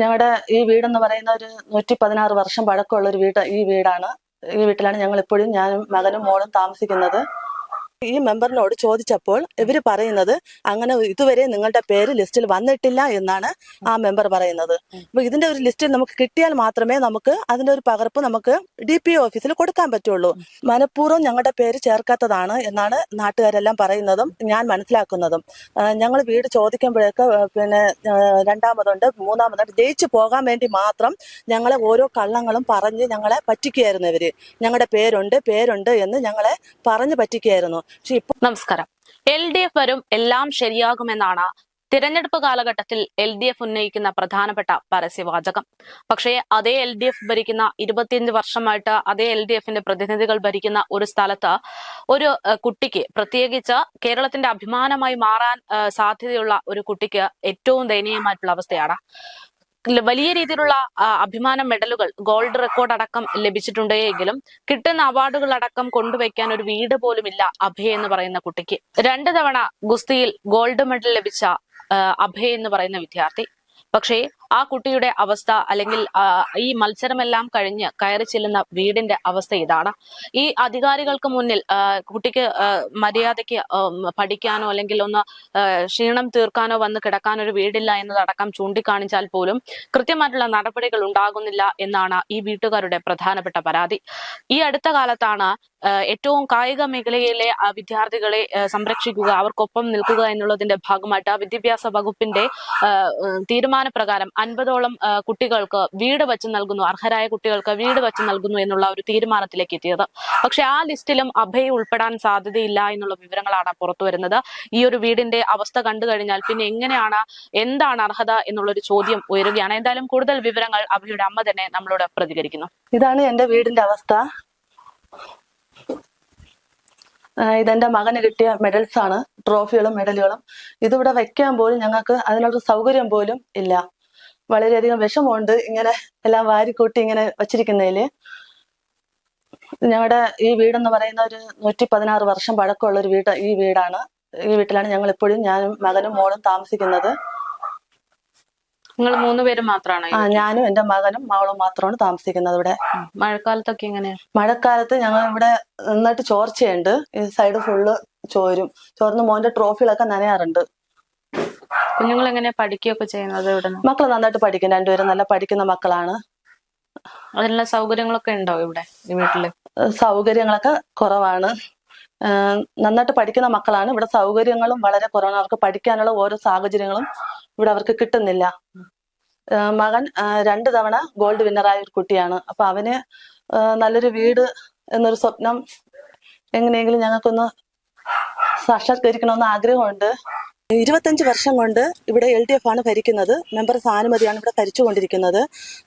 ഞങ്ങളുടെ ഈ വീടെന്ന് പറയുന്ന ഒരു നൂറ്റി പതിനാറ് വർഷം പഴക്കമുള്ള ഒരു വീട് ഈ വീടാണ്. ഈ വീട്ടിലാണ് ഞങ്ങൾ എപ്പോഴും ഞാനും മകനും മോളും താമസിക്കുന്നത്. ഈ മെമ്പറിനോട് ചോദിച്ചപ്പോൾ ഇവർ പറയുന്നത് അങ്ങനെ ഇതുവരെ നിങ്ങളുടെ പേര് ലിസ്റ്റിൽ വന്നിട്ടില്ല എന്നാണ് ആ മെമ്പർ പറയുന്നത്. അപ്പൊ ഇതിന്റെ ഒരു ലിസ്റ്റിൽ നമുക്ക് കിട്ടിയാൽ മാത്രമേ നമുക്ക് അതിന്റെ ഒരു പകർപ്പ് നമുക്ക് ഡി പി ഓഫീസിൽ കൊടുക്കാൻ പറ്റുള്ളൂ. മനഃപൂർവം ഞങ്ങളുടെ പേര് ചേർക്കാത്തതാണ് എന്നാണ് നാട്ടുകാരെല്ലാം പറയുന്നതും ഞാൻ മനസ്സിലാക്കുന്നതും. ഞങ്ങൾ വീട് ചോദിക്കുമ്പോഴൊക്കെ പിന്നെ രണ്ടാമതുണ്ട് മൂന്നാമതുണ്ട് ജയിച്ചു പോകാൻ വേണ്ടി മാത്രം ഞങ്ങളെ ഓരോ കള്ളങ്ങളും പറഞ്ഞ് ഞങ്ങളെ പറ്റിക്കുകയായിരുന്നു ഇവർ. ഞങ്ങളുടെ പേരുണ്ട് പേരുണ്ട് എന്ന് ഞങ്ങളെ പറഞ്ഞ് പറ്റിക്കുകയായിരുന്നു. നമസ്കാരം. എൽ ഡി എഫ് വരും എല്ലാം ശരിയാകുമെന്നാണ് തിരഞ്ഞെടുപ്പ് കാലഘട്ടത്തിൽ എൽ ഡി എഫ് ഉന്നയിക്കുന്ന പ്രധാനപ്പെട്ട പരസ്യവാചകം. പക്ഷേ അതേ എൽ ഡി എഫ് ഭരിക്കുന്ന ഇരുപത്തിയഞ്ച് വർഷമായിട്ട് അതേ എൽ ഡി എഫിന്റെ പ്രതിനിധികൾ ഭരിക്കുന്ന ഒരു സ്ഥലത്ത് ഒരു കുട്ടിക്ക് പ്രത്യേകിച്ച് കേരളത്തിന്റെ അഭിമാനമായി മാറാൻ സാധ്യതയുള്ള ഒരു കുട്ടിക്ക് ഏറ്റവും ദയനീയമായിട്ടുള്ള അവസ്ഥയാണ്. വലിയ രീതിയിലുള്ള അഭിമാന മെഡലുകൾ ഗോൾഡ് റെക്കോർഡ് അടക്കം ലഭിച്ചിട്ടുണ്ടെങ്കിലും കിട്ടുന്ന അവാർഡുകൾ അടക്കം കൊണ്ടുവയ്ക്കാൻ ഒരു വീട് പോലും ഇല്ല അഭയ് എന്ന് പറയുന്ന കുട്ടിക്ക്. രണ്ട് തവണ ഗുസ്തിയിൽ ഗോൾഡ് മെഡൽ ലഭിച്ച അഭയ് എന്ന് പറയുന്ന വിദ്യാർത്ഥി. പക്ഷേ ആ കുട്ടിയുടെ അവസ്ഥ അല്ലെങ്കിൽ ഈ മത്സരമെല്ലാം കഴിഞ്ഞ് കയറി ചെല്ലുന്ന വീടിന്റെ അവസ്ഥ ഇതാണ്. ഈ അധികാരികൾക്ക് മുന്നിൽ കുട്ടിക്ക് മര്യാദയ്ക്ക് പഠിക്കാനോ അല്ലെങ്കിൽ ഒന്ന് ക്ഷീണം തീർക്കാനോ വന്ന് കിടക്കാൻ ഒരു വീടില്ല എന്നതടക്കം ചൂണ്ടിക്കാണിച്ചാൽ പോലും കൃത്യമായിട്ടുള്ള നടപടികൾ ഉണ്ടാകുന്നില്ല എന്നാണ് ഈ വീട്ടുകാരുടെ പ്രധാനപ്പെട്ട പരാതി. ഈ അടുത്ത കാലത്താണ് ഏറ്റവും കായിക മേഖലയിലെ വിദ്യാർത്ഥികളെ സംരക്ഷിക്കുക അവർക്കൊപ്പം നിൽക്കുക എന്നുള്ളതിന്റെ ഭാഗമായിട്ട് വിദ്യാഭ്യാസ വകുപ്പിന്റെ തീരുമാനപ്രകാരം അൻപതോളം കുട്ടികൾക്ക് വീട് വച്ച് നൽകുന്നു അർഹരായ കുട്ടികൾക്ക് വീട് വച്ച് നൽകുന്നു എന്നുള്ള ഒരു തീരുമാനത്തിലേക്ക് എത്തിയത്. പക്ഷെ ആ ലിസ്റ്റിലും അഭയ് ഉൾപ്പെടാൻ സാധ്യതയില്ല എന്നുള്ള വിവരങ്ങളാണ് പുറത്തു വരുന്നത്. ഈ ഒരു വീടിന്റെ അവസ്ഥ കണ്ടു കഴിഞ്ഞാൽ പിന്നെ എങ്ങനെയാണ് എന്താണ് അർഹത എന്നുള്ള ഒരു ചോദ്യം ഉയരുകയാണ്. എന്തായാലും കൂടുതൽ വിവരങ്ങൾ അഭയുടെ അമ്മ തന്നെ നമ്മളോട് പ്രതികരിക്കുന്നു. ഇതാണ് എന്റെ വീടിന്റെ അവസ്ഥ. ഇതെന്റെ മകന് കിട്ടിയ മെഡൽസ് ആണ് ട്രോഫികളും മെഡലുകളും. ഇതിവിടെ വെക്കാൻ പോലും ഞങ്ങൾക്ക് അതിനുള്ള സൗകര്യം പോലും ഇല്ല. വളരെയധികം വിഷമമുണ്ട് ഇങ്ങനെ എല്ലാം വാരിക്കൂട്ടി ഇങ്ങനെ വച്ചിരിക്കുന്നതിൽ. ഞങ്ങളുടെ ഈ വീടെന്ന് പറയുന്ന ഒരു നൂറ്റി പതിനാറ് വർഷം പഴക്കമുള്ള ഒരു വീട് ഈ വീടാണ്. ഈ വീട്ടിലാണ് ഞങ്ങൾ എപ്പോഴും ഞാനും മകനും മോളും താമസിക്കുന്നത്. നിങ്ങൾ മൂന്നുപേരും മാത്രമാണോ ആ ഞാനും എന്റെ മകനും മകളും മാത്രമാണ് താമസിക്കുന്നത് ഇവിടെ. മഴക്കാലത്തൊക്കെ എങ്ങനെയാ? മഴക്കാലത്ത് ഞങ്ങൾ ഇവിടെ നന്നായിട്ട് ചോർച്ചയുണ്ട്. ഈ സൈഡ് ഫുള്ള് ചോരും. ചോർന്ന് മോന്റെ ട്രോഫികളൊക്കെ നനയാറുണ്ട്. കുഞ്ഞുങ്ങൾ എങ്ങനെ പഠിക്കുകയൊക്കെ ചെയ്യുന്നത് ഇവിടെ മക്കൾ നന്നായിട്ട് പഠിക്കും രണ്ടുപേരും നല്ല പഠിക്കുന്ന മക്കളാണ്. അതിനുള്ള സൗകര്യങ്ങളൊക്കെ ഉണ്ടോ ഇവിടെ ഈ വീട്ടിൽ? സൗകര്യങ്ങളൊക്കെ കുറവാണ്. നന്നായിട്ട് പഠിക്കുന്ന മക്കളാണ്. ഇവിടെ സൗകര്യങ്ങളും വളരെ കുറവാണ്. അവർക്ക് പഠിക്കാനുള്ള ഓരോ സാഹചര്യങ്ങളും ഇവിടെ അവർക്ക് കിട്ടുന്നില്ല. മകൻ രണ്ട് തവണ ഗോൾഡ് വിന്നറായ ഒരു കുട്ടിയാണ്. അപ്പൊ അവന് നല്ലൊരു വീട് എന്നൊരു സ്വപ്നം എങ്ങനെയെങ്കിലും ഞങ്ങൾക്കൊന്ന് സാക്ഷാത്കരിക്കണമെന്ന് ആഗ്രഹമുണ്ട്. ഇരുപത്തഞ്ച് വർഷം കൊണ്ട് ഇവിടെ എൽ ഡി എഫ് ആണ് ഭരിക്കുന്നത്. മെമ്പർ സാനുമതിയാണ് ഇവിടെ ഭരിച്ചുകൊണ്ടിരിക്കുന്നത്.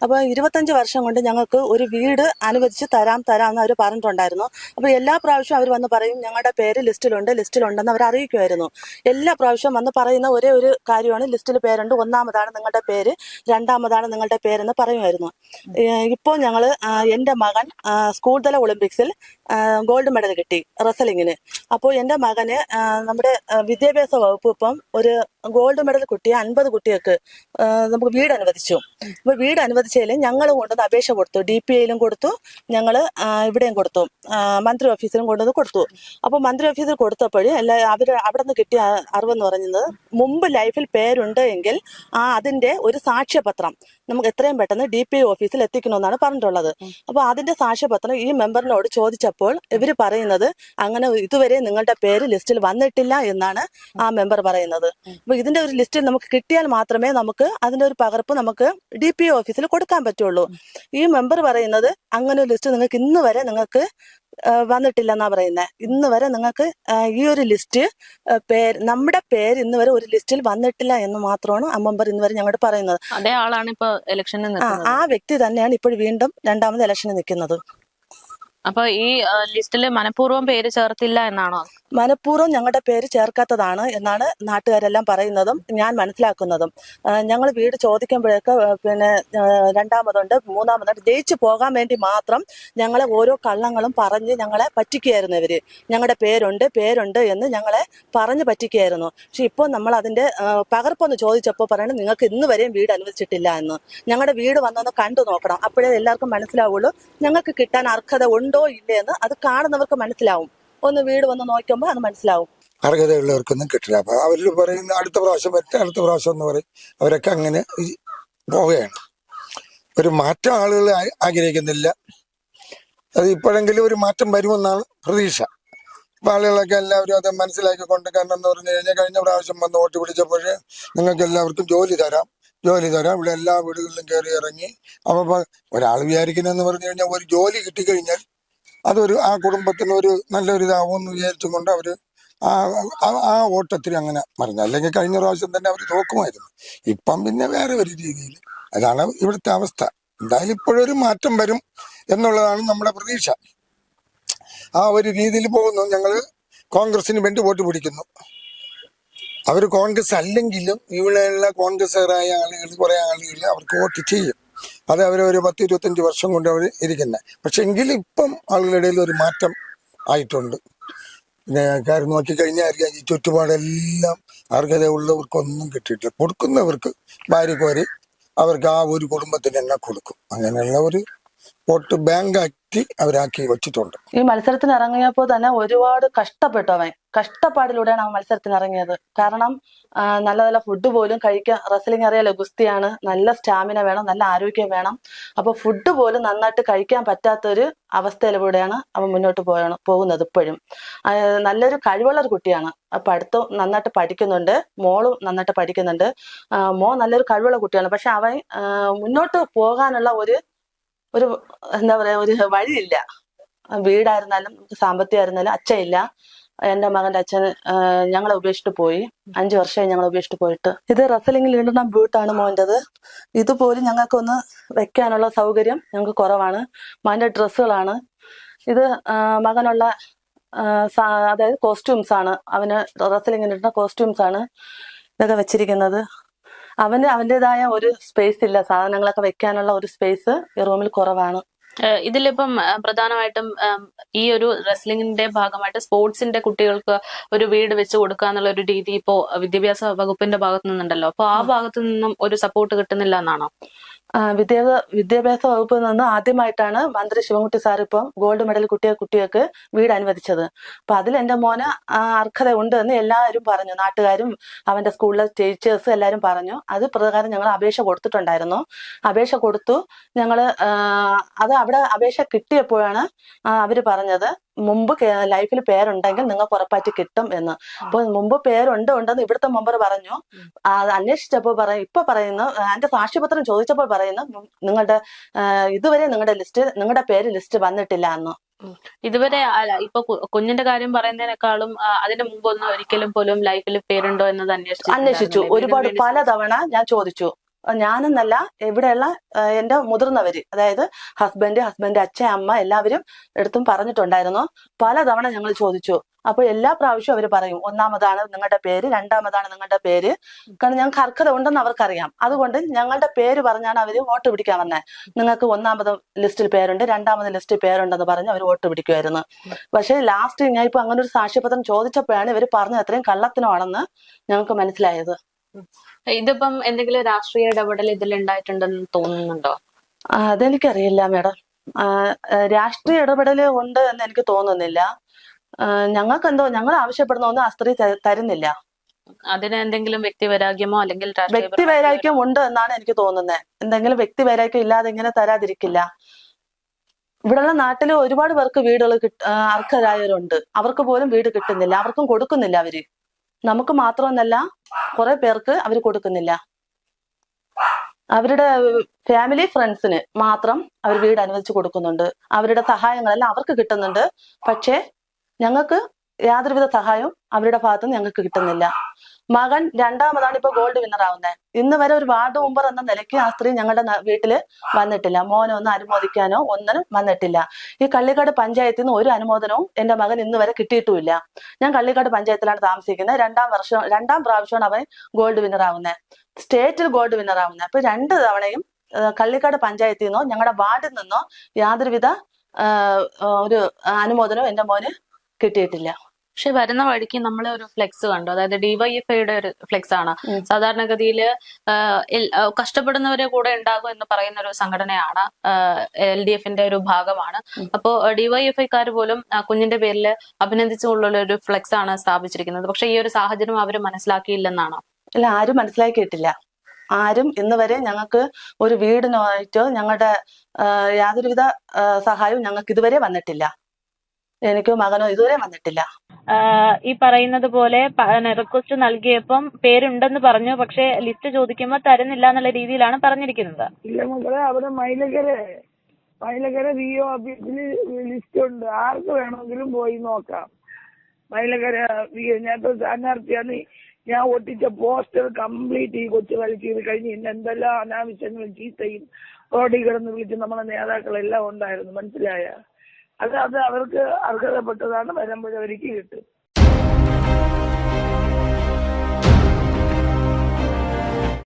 അപ്പോൾ ഇരുപത്തഞ്ച് വർഷം കൊണ്ട് ഞങ്ങൾക്ക് ഒരു വീട് അനുവദിച്ച് തരാം തരാം എന്ന് അവർ പറഞ്ഞിട്ടുണ്ടായിരുന്നു. അപ്പോൾ എല്ലാ പ്രാവശ്യവും അവർ വന്ന് പറയും ഞങ്ങളുടെ പേര് ലിസ്റ്റിലുണ്ട് ലിസ്റ്റിലുണ്ടെന്ന് അവർ അറിയിക്കുമായിരുന്നു. എല്ലാ പ്രാവശ്യവും വന്ന് പറയുന്ന ഒരേ ഒരു കാര്യമാണ് ലിസ്റ്റിൽ പേരുണ്ട് ഒന്നാമതാണ് നിങ്ങളുടെ പേര് രണ്ടാമതാണ് നിങ്ങളുടെ പേരെന്ന് പറയുമായിരുന്നു. ഇപ്പോൾ ഞങ്ങൾ എന്റെ മകൻ സ്കൂൾ തല ഒളിമ്പിക്സിൽ ഗോൾഡ് മെഡൽ കിട്ടി റസലിങ്ങിന്. അപ്പോൾ എന്റെ മകന് നമ്മുടെ വിദ്യാഭ്യാസ വകുപ്പ് ഇപ്പം ഒരു ഗോൾഡ് മെഡൽ കുട്ടിയെ അൻപത് കുട്ടികൾക്ക് നമുക്ക് വീട് അനുവദിച്ചു. അപ്പോൾ വീട് അനുവദിച്ചതിൽ ഞങ്ങൾ കൊണ്ടുവന്ന് അപേക്ഷ കൊടുത്തു. ഡി പി ഐയിലും കൊടുത്തു. ഞങ്ങൾ ഇവിടെയും കൊടുത്തു. മന്ത്രി ഓഫീസിലും കൊണ്ടുവന്ന് കൊടുത്തു. അപ്പോൾ മന്ത്രി ഓഫീസിൽ കൊടുത്തപ്പോൾ അല്ല അവർ അവിടെ നിന്ന് കിട്ടിയ അറിവെന്ന് പറയുന്നത് മുമ്പ് ലൈഫിൽ പേരുണ്ട് എങ്കിൽ ആ അതിന്റെ ഒരു സാക്ഷ്യപത്രം നമുക്ക് എത്രയും പെട്ടെന്ന് ഡി പി ഐ ഓഫീസിൽ എത്തിക്കണമെന്നാണ് പറഞ്ഞിട്ടുള്ളത്. അപ്പോൾ അതിന്റെ സാക്ഷ്യപത്രം ഈ മെമ്പറിനോട് ചോദിച്ചപ്പോൾ ഇവർ പറയുന്നത് അങ്ങനെ ഇതുവരെ നിങ്ങളുടെ പേര് ലിസ്റ്റിൽ വന്നിട്ടില്ല എന്നാണ് ആ മെമ്പർ പറയുന്നത്. അപ്പോൾ ഇതിന്റെ ഒരു ലിസ്റ്റ് നമുക്ക് കിട്ടിയാൽ മാത്രമേ നമുക്ക് അതിന്റെ ഒരു പകർപ്പ് നമുക്ക് ഡി പി ഓഫീസിൽ കൊടുക്കാൻ പറ്റുള്ളൂ. ഈ മെമ്പർ പറയുന്നത് അങ്ങനെ ഒരു ലിസ്റ്റ് നിങ്ങൾക്ക് ഇന്ന് വരെ നിങ്ങൾക്ക് വന്നിട്ടില്ല എന്നാ പറയുന്നത് ഇന്ന് വരെ നിങ്ങൾക്ക് ഈ ഒരു ലിസ്റ്റ് പേര് നമ്മുടെ പേര് ഇന്ന് വരെ ഒരു ലിസ്റ്റിൽ വന്നിട്ടില്ല എന്ന് മാത്രമാണ് ആ മെമ്പർ ഇന്ന് വരെ ഞങ്ങളോട് പറയുന്നത്. അതേ ആളാണ് ഇപ്പൊ ഇലക്ഷനിൽ ആ വ്യക്തി തന്നെയാണ് ഇപ്പോൾ വീണ്ടും രണ്ടാമത് ഇലക്ഷന് നിൽക്കുന്നത്. അപ്പൊ ഈ ലിസ്റ്റിൽ മനഃപൂർവം പേര് ചേർത്തില്ല എന്നാണോ? മനഃപൂർവം ഞങ്ങളുടെ പേര് ചേർക്കാത്തതാണ് എന്നാണ് നാട്ടുകാരെല്ലാം പറയുന്നതും ഞാൻ മനസ്സിലാക്കുന്നതും. ഞങ്ങൾ വീട് ചോദിക്കുമ്പോഴൊക്കെ പിന്നെ രണ്ടാമതുണ്ട് മൂന്നാമതുണ്ട് ജയിച്ചു പോകാൻ വേണ്ടി മാത്രം ഞങ്ങളെ ഓരോ കള്ളങ്ങളും പറഞ്ഞ് ഞങ്ങളെ പറ്റിക്കുകയായിരുന്നു ഇവർ. ഞങ്ങളുടെ പേരുണ്ട് പേരുണ്ട് എന്ന് ഞങ്ങളെ പറഞ്ഞ് പറ്റിക്കുകയായിരുന്നു. പക്ഷെ ഇപ്പോൾ നമ്മൾ അതിന്റെ പകർപ്പൊന്ന് ചോദിച്ചപ്പോൾ പറയണം നിങ്ങൾക്ക് ഇന്ന് വരെയും വീട് അനുവദിച്ചിട്ടില്ല എന്ന്. ഞങ്ങളുടെ വീട് വന്നൊന്ന് കണ്ടു നോക്കണം. അപ്പോഴേ എല്ലാവർക്കും മനസ്സിലാവുള്ളൂ. ഞങ്ങൾക്ക് കിട്ടാൻ അർഹത ഉണ്ടോ ഇല്ലേ എന്ന് അത് കാണുന്നവർക്ക് മനസ്സിലാവും. ഒന്ന് വീട് വന്ന് നോക്കുമ്പോൾ അത് മനസ്സിലാവും. അർഹതയുള്ളവർക്കൊന്നും കിട്ടില്ല. അപ്പൊ അവർ പറയുന്ന അടുത്ത പ്രാവശ്യം വരട്ടെ അടുത്ത പ്രാവശ്യം എന്ന് പറയും. അവരൊക്കെ അങ്ങനെ പോവുകയാണ്. ഒരു മാറ്റം ആളുകൾ ആഗ്രഹിക്കുന്നില്ല. അത് ഇപ്പോഴെങ്കിലും ഒരു മാറ്റം വരുമെന്നാണ് പ്രതീക്ഷ. ഇപ്പൊ ആളുകളൊക്കെ എല്ലാവരും അത് മനസ്സിലാക്കിക്കൊണ്ട് കാരണം എന്ന് പറഞ്ഞു കഴിഞ്ഞാൽ കഴിഞ്ഞ പ്രാവശ്യം വന്ന് വോട്ട് പിടിച്ചപ്പോൾ നിങ്ങൾക്ക് എല്ലാവർക്കും ജോലി തരാം ജോലി തരാം. ഇവിടെ എല്ലാ വീടുകളിലും കയറി ഇറങ്ങി. അപ്പൊ ഒരാൾ വിചാരിക്കുന്നതെന്ന് പറഞ്ഞു കഴിഞ്ഞാൽ ഒരു ജോലി കിട്ടിക്കഴിഞ്ഞാൽ അതൊരു ആ കുടുംബത്തിന് ഒരു നല്ലൊരു ഇതാവുമെന്ന് വിചാരിച്ചുകൊണ്ട് കൊണ്ട് ആ ആ- ആ ഓട്ടത്തിൽ അങ്ങനെ മറിഞ്ഞു. അല്ലെങ്കിൽ കഴിഞ്ഞ പ്രാവശ്യം തന്നെ അവർ തോക്കുമായിരുന്നു. ഇപ്പം പിന്നെ വേറെ ഒരു രീതിയിൽ അതാണ് ഇവിടുത്തെ അവസ്ഥ. എന്തായാലും ഇപ്പോഴൊരു മാറ്റം വരും എന്നുള്ളതാണ് നമ്മുടെ പ്രതീക്ഷ. ആ ഒരു രീതിയിൽ പോകുന്നു. ഞങ്ങൾ കോൺഗ്രസിന് വേണ്ടി വോട്ട് പിടിക്കുന്നു. അവർ കോൺഗ്രസ് അല്ലെങ്കിലും ഇവിടെയുള്ള കോൺഗ്രസ്സുകാരായ ആളുകൾ കുറേ ആളുകൾ അവർക്ക് വോട്ട് ചെയ്യും. അത് അവർ ഒരു പത്ത് ഇരുപത്തഞ്ച് വർഷം കൊണ്ട് അവർ ഇരിക്കുന്നത് പക്ഷെ എങ്കിലും ഇപ്പം ആളുകളുടെ ഇടയിൽ ഒരു മാറ്റം ആയിട്ടുണ്ട്. പിന്നെ കാര്യം നോക്കിക്കഴിഞ്ഞാൽ അറിയാം ഈ ചുറ്റുപാടെല്ലാം അർഹതയുള്ളവർക്കൊന്നും കിട്ടിയിട്ടില്ല. കൊടുക്കുന്നവർക്ക് ഭാര്യ കോരി അവർക്ക് ആ ഒരു കുടുംബത്തിന് തന്നെ കൊടുക്കും. അങ്ങനെയുള്ള ഒരു വോട്ട് ബാങ്ക് ആക്കി അവരാക്കി വെച്ചിട്ടുണ്ട്. ഈ മത്സരത്തിന് ഇറങ്ങിയപ്പോൾ തന്നെ ഒരുപാട് കഷ്ടപ്പെട്ടു അവൻ. കഷ്ടപ്പാടിലൂടെയാണ് അവൻ മത്സരത്തിന് ഇറങ്ങിയത് കാരണം നല്ല നല്ല ഫുഡ് പോലും കഴിക്കാൻ റെസ്ലിംഗ് അറിയാലോ ഗുസ്തിയാണ്. നല്ല സ്റ്റാമിന വേണം നല്ല ആരോഗ്യം വേണം. അപ്പൊ ഫുഡ് പോലും നന്നായിട്ട് കഴിക്കാൻ പറ്റാത്തൊരു അവസ്ഥയിലൂടെയാണ് അവൻ മുന്നോട്ട് പോയാണ് പോകുന്നത് ഇപ്പോഴും. നല്ലൊരു കഴിവുള്ള ഒരു കുട്ടിയാണ്. അപ്പൊ അടുത്ത് നന്നായിട്ട് പഠിക്കുന്നുണ്ട്. മോളും നന്നായിട്ട് പഠിക്കുന്നുണ്ട്. മോ നല്ലൊരു കഴിവുള്ള കുട്ടിയാണ്. പക്ഷെ അവൻ മുന്നോട്ട് പോകാനുള്ള ഒരു ഒരു എന്താ പറയാ ഒരു വഴിയില്ല. വീടായിരുന്നാലും സാമ്പത്തികമായിരുന്നാലും അച്ഛനില്ല എന്റെ മകന്റെ അച്ഛൻ ഞങ്ങളെ ഉപേക്ഷിച്ചിട്ട് പോയി. അഞ്ചു വർഷമായി ഞങ്ങളെ ഉപേക്ഷിച്ചിട്ട് പോയിട്ട്. ഇത് റസലിംഗിൽ ഇടുന്ന ബൂട്ടാണ് മോന്റെത്. ഇതുപോലും ഞങ്ങൾക്കൊന്ന് വെക്കാനുള്ള സൗകര്യം ഞങ്ങൾക്ക് കുറവാണ്. മോന്റെ ഡ്രസ്സുകളാണ്. ഇത് മകനുള്ള അതായത് കോസ്റ്റ്യൂംസ് ആണ്. അവന് റസലിംഗിന് ഇടുന്ന കോസ്റ്റ്യൂംസ് ആണ് ഇതൊക്കെ വെച്ചിരിക്കുന്നത്. അവന് അവന്റെതായ ഒരു സ്പേസ് ഇല്ല. സാധനങ്ങളൊക്കെ വെക്കാനുള്ള ഒരു സ്പേസ് ഈ റൂമിൽ കുറവാണ്. ഇതിലിപ്പം പ്രധാനമായിട്ടും ഈ ഒരു റെസ്ലിംഗിന്റെ ഭാഗമായിട്ട് സ്പോർട്സിന്റെ കുട്ടികൾക്ക് ഒരു വീട് വെച്ച് കൊടുക്കുക എന്നുള്ള ഒരു രീതി ഇപ്പോ വിദ്യാഭ്യാസ വകുപ്പിന്റെ ഭാഗത്തു നിന്നുണ്ടല്ലോ. അപ്പൊ ആ ഭാഗത്തു നിന്നും ഒരു സപ്പോർട്ട് കിട്ടുന്നില്ല എന്നാണോ? വിദ്യാഭ്യാസ വകുപ്പിൽ നിന്ന് ആദ്യമായിട്ടാണ് മന്ത്രി ശിവൻകുട്ടി സാർ ഇപ്പം ഗോൾഡ് മെഡൽ കുട്ടിയ കുട്ടികൾക്ക് വീട് അനുവദിച്ചത്. അപ്പൊ അതിൽ എന്റെ മോന് അർഹത ഉണ്ട് എന്ന് എല്ലാവരും പറഞ്ഞു. നാട്ടുകാരും അവന്റെ സ്കൂളിലെ ടീച്ചേഴ്സ് എല്ലാവരും പറഞ്ഞു. അത് പ്രകാരം ഞങ്ങൾ അപേക്ഷ കൊടുത്തിട്ടുണ്ടായിരുന്നു. അപേക്ഷ കൊടുത്തു. ഞങ്ങൾ അത് അവിടെ അപേക്ഷ കിട്ടിയപ്പോഴാണ് അവർ പറഞ്ഞത്. മുമ്പ് ലൈഫിൽ പേരുണ്ടെങ്കിൽ നിങ്ങൾക്ക് ഉറപ്പായിട്ട് കിട്ടും എന്ന്. അപ്പൊ മുമ്പ് പേരുണ്ട് ഉണ്ടെന്ന് ഇവിടുത്തെ മെമ്പർ പറഞ്ഞു. അന്വേഷിച്ചപ്പോൾ പറയും ഇപ്പൊ പറയുന്നു എന്റെ സാക്ഷ്യപത്രം ചോദിച്ചപ്പോൾ പറയുന്നു നിങ്ങളുടെ ഇതുവരെ നിങ്ങളുടെ ലിസ്റ്റ് നിങ്ങളുടെ പേര് ലിസ്റ്റ് വന്നിട്ടില്ല എന്ന്. ഇതുവരെ അല്ല ഇപ്പൊ കുഞ്ഞിന്റെ കാര്യം പറയുന്നതിനേക്കാളും അതിന് അതിന്റെ മുമ്പൊന്നും ഒരിക്കലും പോലും ലൈഫിൽ പേരുണ്ടോ എന്നത് അന്വേഷിച്ചു. അന്വേഷിച്ചു ഒരുപാട് പല തവണ പലതവണ ഞാൻ ചോദിച്ചു. ഞാനെന്നല്ല ഇവിടെയുള്ള എന്റെ എന്റെ മുതിർന്നവര് അതായത് ഹസ്ബൻഡ് ഹസ്ബൻഡ് അച്ഛ അമ്മ എല്ലാവരും എടുത്തും പറഞ്ഞിട്ടുണ്ടായിരുന്നു. പലതവണ ഞങ്ങൾ ചോദിച്ചു. അപ്പോൾ എല്ലാ പ്രാവശ്യവും അവർ പറയും ഒന്നാമതാണ് നിങ്ങളുടെ പേര് രണ്ടാമതാണ് നിങ്ങളുടെ പേര്. കാരണം ഞങ്ങൾക്ക് അർഹത ഉണ്ടെന്ന് അവർക്കറിയാം. അതുകൊണ്ട് ഞങ്ങളുടെ പേര് പറഞ്ഞാണ് അവർ വോട്ട് പിടിക്കാൻ വന്നത് നിങ്ങൾക്ക് ഒന്നാമത് ലിസ്റ്റിൽ പേരുണ്ട് രണ്ടാമത് ലിസ്റ്റിൽ പേരുണ്ടെന്ന് പറഞ്ഞ് അവർ വോട്ട് പിടിക്കുമായിരുന്നു പക്ഷേ ലാസ്റ്റ് ഞാൻ ഇപ്പൊ അങ്ങനെ ഒരു സാക്ഷ്യപത്രം ചോദിച്ചപ്പോഴാണ് ഇവർ പറഞ്ഞത് അത്രയും കള്ളത്തിനാണെന്ന് ഞങ്ങൾക്ക് മനസ്സിലായത്. ഇതിപ്പം എന്തെങ്കിലും രാഷ്ട്രീയ ഇടപെടൽ ഇതിൽ ഉണ്ടായിട്ടുണ്ടെന്ന് തോന്നുന്നുണ്ടോ അതെനിക്കറിയില്ല മേഡം. രാഷ്ട്രീയ ഇടപെടൽ ഉണ്ട് എന്ന് എനിക്ക് തോന്നുന്നില്ല. ഞങ്ങൾക്ക് എന്തോ ഞങ്ങൾ ആവശ്യപ്പെടുന്ന ഒന്നും ആ സ്ത്രീ തരുന്നില്ല. അതിന് എന്തെങ്കിലും വ്യക്തിവൈരാഗ്യമോ അല്ലെങ്കിൽ വ്യക്തിവൈരാഗ്യം വ്യക്തി വൈരാഗ്യം ഉണ്ട് എന്നാണ് എനിക്ക് തോന്നുന്നത് എന്തെങ്കിലും വ്യക്തി വൈരാഗ്യം ഇല്ലാതെ ഇങ്ങനെ തരാതിരിക്കില്ല. ഇവിടെയുള്ള നാട്ടിൽ ഒരുപാട് പേർക്ക് വീടുകൾ കിട്ട അർഹരായവരുണ്ട്. അവർക്ക് പോലും വീട് കിട്ടുന്നില്ല. അവർക്കും കൊടുക്കുന്നില്ല അവർ. നമുക്ക് മാത്രമെന്നല്ല കുറെ പേർക്ക് അവർ കൊടുക്കുന്നില്ല. അവരുടെ ഫാമിലി ഫ്രണ്ട്സിന് മാത്രം അവർ വീട് അനുവദിച്ചു കൊടുക്കുന്നുണ്ട്. അവരുടെ സഹായങ്ങളെല്ലാം അവർക്ക് കിട്ടുന്നുണ്ട്. പക്ഷേ ഞങ്ങൾക്ക് യാതൊരുവിധ സഹായവും അവരുടെ ഭാഗത്തുനിന്ന് ഞങ്ങൾക്ക് കിട്ടുന്നില്ല. മകൻ രണ്ടാമതാണ് ഇപ്പൊ ഗോൾഡ് വിന്നർ ആവുന്നത് ഇന്ന് വരെ ഒരു വാർഡ് മെമ്പർ എന്ന നിലയ്ക്ക് ആ സ്ത്രീ ഞങ്ങളുടെ വീട്ടിൽ വന്നിട്ടില്ല. മോനെ ഒന്ന് അനുമോദിക്കാനോ ഒന്നിനും വന്നിട്ടില്ല. ഈ കള്ളിക്കാട് പഞ്ചായത്തിൽ നിന്ന് ഒരു അനുമോദനവും എന്റെ മകൻ ഇന്ന് വരെ കിട്ടിയിട്ടുമില്ല. ഞാൻ കള്ളിക്കാട് പഞ്ചായത്തിലാണ് താമസിക്കുന്നത്. രണ്ടാം വർഷം രണ്ടാം പ്രാവശ്യമാണ് അവൻ ഗോൾഡ് വിന്നർ ആവുന്നത് സ്റ്റേറ്റിൽ ഗോൾഡ് വിന്നർ ആവുന്നത് അപ്പൊ രണ്ട് തവണയും കള്ളിക്കാട് പഞ്ചായത്തിൽ നിന്നോ ഞങ്ങളുടെ വാർഡിൽ നിന്നോ യാതൊരുവിധ ഒരു അനുമോദനവും എന്റെ മോന് കിട്ടിയിട്ടില്ല. പക്ഷെ വരുന്ന വഴിക്ക് നമ്മൾ ഒരു ഫ്ലെക്സ് കണ്ടു. അതായത് ഡിവൈഎഫ്ഐയുടെ ഒരു ഫ്ലെക്സ് ആണ്. സാധാരണഗതിയിൽ കഷ്ടപ്പെടുന്നവരെ കൂടെ ഉണ്ടാകും എന്ന് പറയുന്ന ഒരു സംഘടനയാണ് എൽ ഡി എഫിന്റെ ഒരു ഭാഗമാണ്. അപ്പോൾ അപ്പോ ഡിവൈഎഫ്ഐക്കാർ പോലും കുഞ്ഞിന്റെ പേരിൽ അഭിനന്ദിച്ചുകൊണ്ടുള്ള ഒരു ഫ്ലെക്സ് ആണ് സ്ഥാപിച്ചിരിക്കുന്നത്. പക്ഷെ ഈ ഒരു സാഹചര്യം അവർ മനസ്സിലാക്കിയില്ലെന്നാണ്? അല്ല ആരും മനസ്സിലാക്കിയിട്ടില്ല ആരും ഇന്ന് വരെ ഞങ്ങൾക്ക് ഒരു വീടിനായിട്ടോ ഞങ്ങളുടെ യാതൊരുവിധ സഹായവും ഞങ്ങൾക്ക് ഇതുവരെ വന്നിട്ടില്ല. എനിക്കോ മകനോ ഇതുവരെ വന്നിട്ടില്ല. ഈ പറയുന്നത് പോലെ റിക്വസ്റ്റ് നൽകിയപ്പം പേരുണ്ടെന്ന് പറഞ്ഞു. പക്ഷെ ലിസ്റ്റ് ചോദിക്കുമ്പോൾ തരുന്നില്ല എന്നുള്ള രീതിയിലാണ് പറഞ്ഞിരിക്കുന്നത്. ഇല്ല മക്കളെ അവിടെ മൈലകര മൈലകര വി ഒ ഓഫീസിൽ ലിസ്റ്റ് ഉണ്ട്. ആർക്ക് വേണമെങ്കിലും പോയി നോക്കാം. മൈലകര വി ഞാൻ ഇപ്പൊ സ്ഥാനാർത്ഥിയാണ്. ഞാൻ ഒട്ടിച്ച പോസ്റ്റർ കംപ്ലീറ്റ് ഈ കൊച്ചു കളി ചെയ്ത് കഴിഞ്ഞ് ഇന്ന് എന്തെല്ലാം അനാവശ്യങ്ങളും ചീത്തയും റോഡിൽ കിടന്ന് വിളിച്ച് നമ്മളെ നേതാക്കളെല്ലാം ഉണ്ടായിരുന്നു. മനസ്സിലായ? അത് അത് അവർക്ക് അർഹതപ്പെട്ടതാണ് വരുമ്പോഴവർക്ക് കിട്ടും.